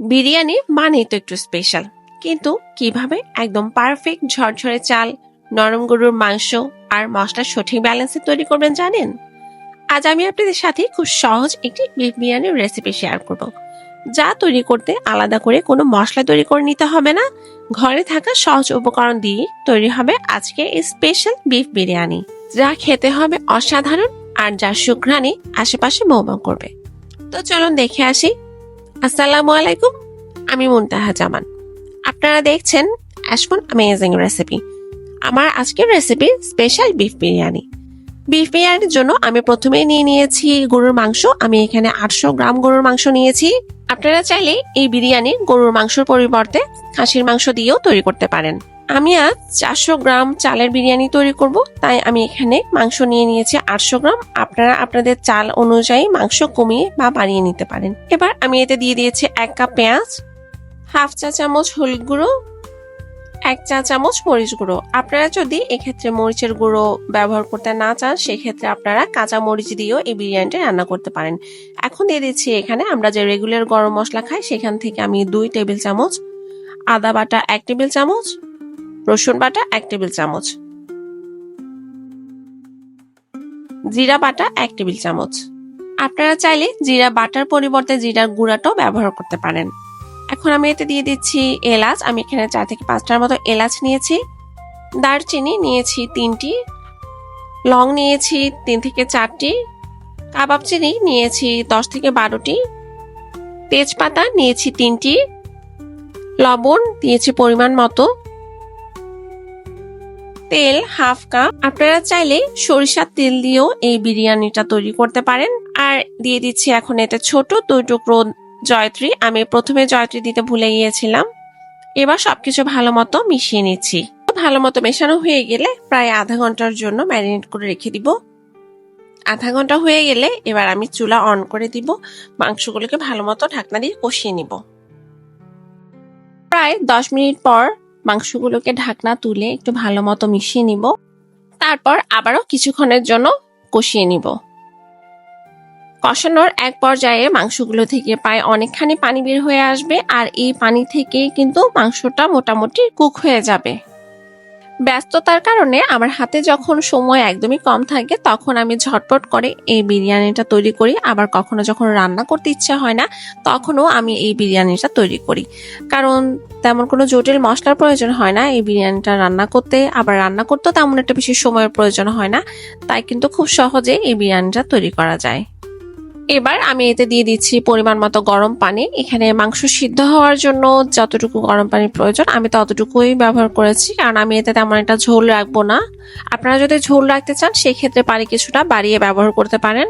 বিরিয়ানি মানেই তো একটু স্পেশাল কিন্তু কীভাবে একদম পারফেক্ট ঝরঝরে চাল, নরম গরুর মাংস আর মশলার সঠিক ব্যালেন্সে তৈরি করবেন জানেন? আজ আমি আপনাদের সাথে খুব সহজ একটি বিফ বিরিয়ানির রেসিপি শেয়ার করব। যা তৈরি করতে আলাদা করে কোনো মশলা তৈরি করে নিতে হবে না। ঘরে থাকা সহজ উপকরণ দিয়ে তৈরি হবে আজকে এই স্পেশাল বিফ বিরিয়ানি। যা খেতে হবে অসাধারণ আর যার সুঘ্রাণী আশেপাশে মৌমা করবে। তো চলুন দেখে আসি আসসালামু আলাইকুম, আমি মুনতাহা জামান। আপনারা দেখছেন অ্যাশমন অ্যামেজিং রেসিপি আমার আজকের recipe special beef biryani. Beef বিরিয়ানির জন্য আমি প্রথমে নিয়ে নিয়েছি গরুর মাংস। আমি এখানে আটশো গ্রাম গরুর মাংস নিয়েছি। আপনারা চাইলে এই বিরিয়ানি গরুর মাংসর পরিবর্তে খাসির মাংস দিয়েও তৈরি করতে পারেন। আমি আজ চারশো গ্রাম চালের বিরিয়ানি তৈরি করব, তাই আমি এখানে মাংস নিয়ে নিয়েছি আটশো গ্রাম। আপনারা আপনাদের চাল অনুযায়ী মাংস কমিয়ে বা বাড়িয়ে নিতে পারেন। এবার আমি এতে দিয়ে দিয়েছি এক কাপ পেঁয়াজ, হাফ চা চামচ হলুদ গুঁড়ো, এক চা চামচ মরিচ গুঁড়ো। আপনারা যদি এক্ষেত্রে মরিচের গুঁড়ো ব্যবহার করতে না চান, সেক্ষেত্রে আপনারা কাঁচা মরিচ দিয়েও এই বিরিয়ানিটা রান্না করতে পারেন। এখন দিয়ে দিচ্ছি এখানে আমরা যে রেগুলার গরম মশলা খাই, সেখান থেকে আমি দুই টেবিল চামচ আদা বাটা এক টেবিল চামচ রসুন বাটা এক টেবিল চামচ। জিরা বাটা এক টেবিল চামচ। আপনারা চাইলে জিরা বাটার পরিবর্তে জিরার গুঁড়াটাও ব্যবহার করতে পারেন। এখন আমি এতে দিয়ে দিচ্ছি এলাচ। আমি এখানে চার থেকে পাঁচটার মতো এলাচ নিয়েছি। দারচিনি নিয়েছি তিনটি। লং নিয়েছি তিন থেকে চারটি। কাবাব চিনি নিয়েছি দশ থেকে বারোটি। তেজপাতা নিয়েছি তিনটি। লবণ দিয়েছি পরিমাণ মতো। তেল হাফ কাপ। আপনারা চাইলে সরিষার তেল দিয়েও এই বিরিয়ানিটা তৈরি করতে পারেন। আর দিয়ে দিচ্ছি এখন এতে ছোট দুই টুকরো জয়ত্রী। আমি প্রথমে জয়ত্রী দিতে ভুলে গিয়েছিলাম। এবার সবকিছু ভালো মতো মিশিয়ে নিচ্ছি। ভালো মতো মেশানো হয়ে গেলে প্রায় আধা ঘণ্টার জন্য ম্যারিনেট করে রেখে দিব। আধা ঘণ্টা হয়ে গেলে এবার আমি চুলা অন করে দিব। মাংসগুলোকে ভালো মতো ঢাকনা দিয়ে কষিয়ে নিব। প্রায় দশ মিনিট পর মাংসগুলোকে ঢাকনা তুলে একটু ভালো মতো মিশিয়ে নিব। তারপর আবারও কিছুক্ষণের জন্য কষিয়ে নিব। কষানোর এক পর্যায়ে মাংসগুলো থেকে প্রায় অনেকখানি পানি বের হয়ে আসবে আর এই পানি থেকে কিন্তু মাংসটা মোটামুটি কুক হয়ে যাবে। ব্যস্ততার কারণে আমার হাতে যখন সময় একদমই কম থাকে, তখন আমি ঝটপট করে এই বিরিয়ানিটা তৈরি করি। আবার কখনো যখন রান্না করতে ইচ্ছা হয় না, তখনও আমি এই বিরিয়ানিটা তৈরি করি। কারণ তেমন কোনো জটিল মশলার প্রয়োজন হয় না, এই বিরিয়ানিটা রান্না করতে। আবার রান্না করতেও তেমন একটা বেশি সময়ের প্রয়োজন হয় না, তাই কিন্তু খুব সহজে এই বিরিয়ানিটা তৈরি করা যায়। এবার আমি এতে দিয়ে দিচ্ছি পরিমাণ মতো গরম পানি। এখানে মাংস সিদ্ধ হওয়ার জন্য যতটুকু গরম পানির প্রয়োজন, আমি ততটুকুই ব্যবহার করেছি, কারণ আমি এতে তেমন একটা ঝোল রাখব না। আপনারা যদি ঝোল রাখতে চান, সেক্ষেত্রে পানি কিছুটা বাড়িয়ে ব্যবহার করতে পারেন।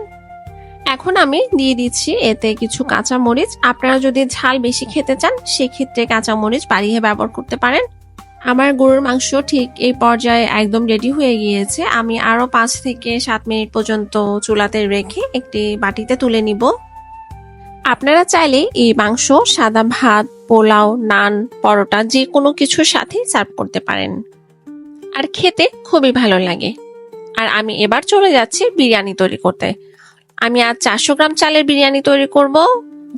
এখন আমি দিয়ে দিচ্ছি এতে কিছু কাঁচা মরিচ আপনারা যদি ঝাল বেশি খেতে চান, সেক্ষেত্রে কাঁচা মরিচ বাড়িয়ে ব্যবহার করতে পারেন। আমার গরুর মাংস ঠিক এই পর্যায়ে একদম রেডি হয়ে গিয়েছে। আমি আরও পাঁচ থেকে সাত মিনিট পর্যন্ত চুলাতে রেখে একটি বাটিতে তুলে নিব। আপনারা চাইলে এই মাংস, সাদা ভাত, পোলাও, নান, পরোটা যে কোনো কিছুর সাথে সার্ভ করতে পারেন। আর খেতে খুবই ভালো লাগে। আর আমি এবার চলে যাচ্ছি বিরিয়ানি তৈরি করতে। আমি আজ চারশো গ্রাম চালের বিরিয়ানি তৈরি করব।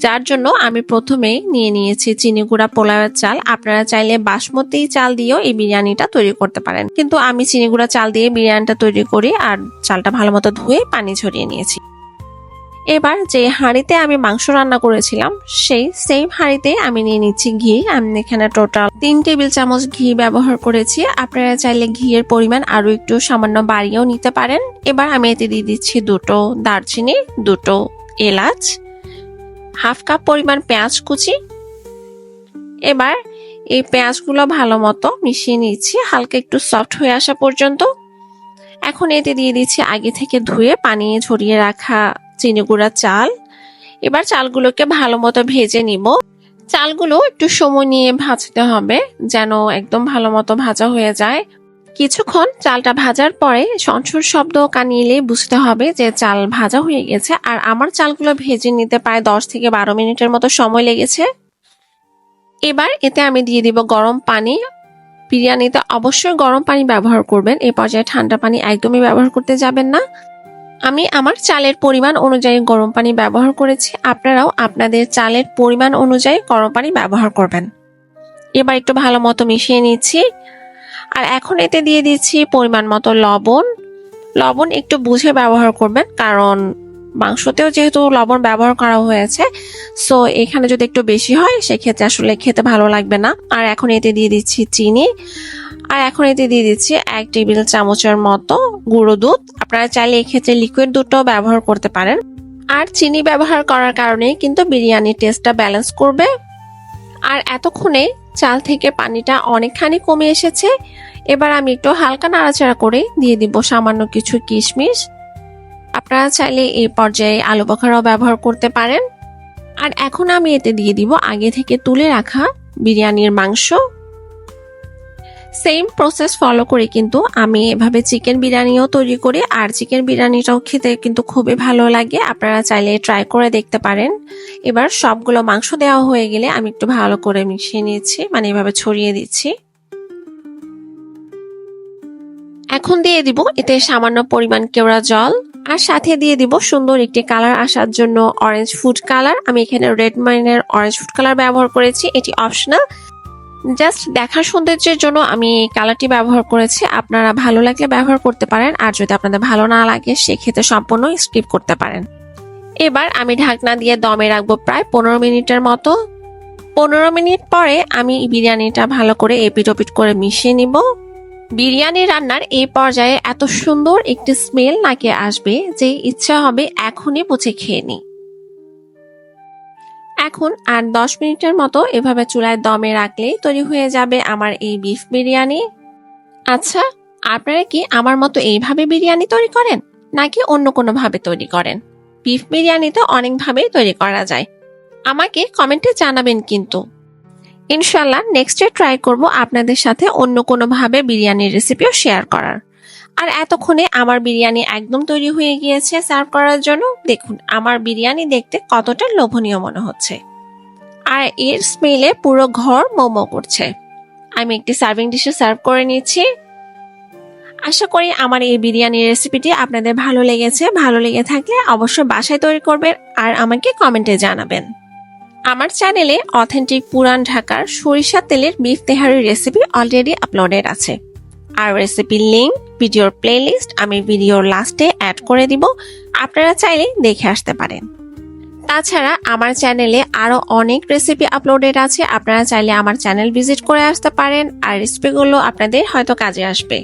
যার জন্য আমি প্রথমে নিয়ে নিয়েছি চিনি গুঁড়া পোলাওয়ের চাল। আপনারা চাইলে বাসমতি চাল দিয়েও এই বিরিয়ানিটা তৈরি করতে পারেন। কিন্তু আমি চিনি গুঁড়া চাল দিয়ে বিরিয়ানিটা তৈরি করি আর চালটা ভালো মতো ধুয়ে পানি ঝরিয়ে নিয়েছি। এবার যে হাঁড়িতে আমি মাংস রান্না করেছিলাম, সেই সেম হাঁড়িতে আমি নিয়ে নিচ্ছি ঘি। আমি এখানে টোটাল তিন টেবিল চামচ ঘি ব্যবহার করেছি। আপনারা চাইলে ঘিয়ের পরিমাণ আরও একটু সামান্য বাড়িয়েও নিতে পারেন। এবার আমি এতে দিয়ে দিচ্ছি দুটো দারচিনি, দুটো এলাচ হাফ কাপ পরিমাণ পেঁয়াজ কুচি। এবার এই পেঁয়াজগুলো ভালো মতো মিশিয়ে নিচ্ছি, হালকা একটু সফট হয়ে আসা পর্যন্ত। এখন এতে দিয়ে দিচ্ছি আগে থেকে ধুয়ে পানি ঝরিয়ে রাখা চিনি গুঁড়া চাল। এবার চালগুলোকে ভালো মতো ভেজে নিব। চালগুলো একটু সময় নিয়ে ভাজতে হবে যেন একদম ভালো মতো ভাজা হয়ে যায়। কিছুক্ষণ চালটা ভাজার পরে সনসর শব্দ কানিলে বুঝতে হবে যে চাল ভাজা হয়ে গেছে, আর আমার চালগুলো ভেজে নিতে প্রায় দশ থেকে বারো মিনিটের মতো সময় লেগেছে। এবার এতে আমি দিয়ে দিব গরম পানি। বিরিয়ানিতে অবশ্যই গরম পানি ব্যবহার করবেন এই পর্যায়ে ঠান্ডা পানি একদমই ব্যবহার করতে যাবেন না। আমি আমার চালের পরিমাণ অনুযায়ী গরম পানি ব্যবহার করেছি, আপনারাও আপনাদের চালের পরিমাণ অনুযায়ী গরম পানি ব্যবহার করবেন। এবার একটু ভালো মতো মিশিয়ে নিচ্ছি। আর এখন এতে দিয়ে দিচ্ছি পরিমাণ মতো লবণ। লবণ একটু বুঝে ব্যবহার করবেন, কারণ মাংসতেও যেহেতু লবণ ব্যবহার করা হয়েছে সো এখানে যদি একটু বেশি হয়, সেক্ষেত্রে আসলে খেতে ভালো লাগবে না। আর এখন এতে দিয়ে দিচ্ছি চিনি। আর এখন এতে দিয়ে দিচ্ছি এক টেবিল চামচের মতো গুঁড়ো দুধ। আপনারা চাইলে এক্ষেত্রে লিকুইড দুধটাও ব্যবহার করতে পারেন। আর চিনি ব্যবহার করার কারণে কিন্তু বিরিয়ানির টেস্টটা ব্যালেন্স করবে। আর এতক্ষণে চাল থেকে পানিটা অনেকখানি কমে এসেছে। এবার আমি একটু হালকা নাড়াচাড়া করে দিয়ে দিব সামান্য কিছু কিশমিশ। আপনারা চাইলে এই পর্যায়ে আলু বখারাও ব্যবহার করতে পারেন। আর এখন আমি এতে দিয়ে দিব আগে থেকে তুলে রাখা বিরিয়ানির মাংস। সেম প্রসেস ফলো করে, কিন্তু আমি এভাবে চিকেন বিরিয়ানিও তৈরি করি, আর চিকেন বিরিয়ানিটাও খেতে কিন্তু খুবই ভালো লাগে। আপনারা চাইলে ট্রাই করে দেখতে পারেন। এবার সবগুলো মাংস দেওয়া হয়ে গেলে আমি একটু ভালো করে মিশিয়ে নিয়েছি মানে এভাবে ছড়িয়ে দিচ্ছি। এখন দিয়ে দিব এতে সামান্য পরিমাণ কেওড়া জল, আর সাথে দিয়ে দিব সুন্দর একটি কালার আসার জন্য অরেঞ্জ ফুড কালার আমি এখানে রেড মাইনের অরেঞ্জ ফুড কালার ব্যবহার করেছি, এটি অপশনাল জাস্ট দেখার সৌন্দর্যের জন্য আমি কালারটি ব্যবহার করেছি। আপনারা ভালো লাগলে ব্যবহার করতে পারেন, আর যদি আপনাদের ভালো না লাগে, সেক্ষেত্রে সম্পূর্ণ স্কিপ করতে পারেন। এবার আমি ঢাকনা দিয়ে দমে রাখব প্রায় পনেরো মিনিটের মতো। পনেরো মিনিট পরে আমি বিরিয়ানিটা ভালো করে এপিট ওপিট করে মিশিয়ে নিব। বিরিয়ানি রান্নার এই পর্যায়ে এত সুন্দর একটি স্মেল নাকে আসবে যে ইচ্ছা হবে এখনই বুঝে খেয়ে নিই। এখন আর দশ মিনিটের মতো এভাবে চুলায় দমে রাখলেই তৈরি হয়ে যাবে আমার এই বিফ বিরিয়ানি। আচ্ছা আপনারা কি আমার মতো এইভাবে বিরিয়ানি তৈরি করেন, নাকি অন্য কোনো ভাবে তৈরি করেন? বিফ বিরিয়ানি তো অনেকভাবেই তৈরি করা যায়। আমাকে কমেন্টে জানাবেন কিন্তু। ইনশাল্লাহ নেক্সটে ট্রাই করব আপনাদের সাথে অন্য কোনোভাবে বিরিয়ানির রেসিপিও শেয়ার করার। আর এতক্ষণে আমার বিরিয়ানি একদম তৈরি হয়ে গিয়েছে সার্ভ করার জন্য। দেখুন, আমার বিরিয়ানি দেখতে কতটা লোভনীয় মনে হচ্ছে। আর এর স্মেলে পুরো ঘর মোমো করছে। আমি একটি সার্ভিং ডিশে সার্ভ করে নিচ্ছি। আশা করি আমার এই বিরিয়ানির রেসিপিটি আপনাদের ভালো লেগেছে। ভালো লেগে থাকলে অবশ্যই বাসায় তৈরি করবেন আর আমাকে কমেন্টে জানাবেন। আমার চ্যানেলে অথেন্টিক পুরান ঢাকার সরিষা তেলের বিফ তেহারি রেসিপি অলরেডি আপলোডেড আছে। আর রেসিপির লিঙ্ক ভিডিওর প্লেলিস্ট আমি ভিডিওর লাস্টে অ্যাড করে দিব। আপনারা চাইলে দেখে আসতে পারেন। তাছাড়া আমার চ্যানেলে আরও অনেক রেসিপি আপলোডেড আছে, আপনারা চাইলে আমার চ্যানেল ভিজিট করে আসতে পারেন, আর রেসিপিগুলো আপনাদের হয়তো কাজে আসবে।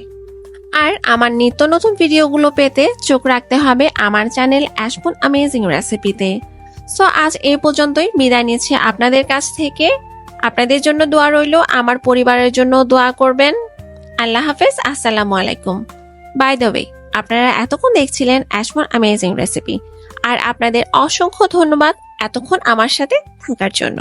আর আমার নিত্য নতুন ভিডিওগুলো পেতে চোখ রাখতে হবে আমার চ্যানেল অ্যাশপুন অ্যামেজিং রেসিপিতে সো আজ এই পর্যন্তই, বিদায় নিচ্ছি আপনাদের কাছ থেকে। আপনাদের জন্য দোয়া রইল, আমার পরিবারের জন্য দোয়া করবেন। আল্লাহ হাফেজ, আসসালামু আলাইকুম। বাই দ্য ওয়ে আপনারা এতক্ষণ দেখছিলেন অ্যাশমোর অ্যামেজিং রেসিপি আর আপনাদের অসংখ্য ধন্যবাদ এতক্ষণ আমার সাথে থাকার জন্য।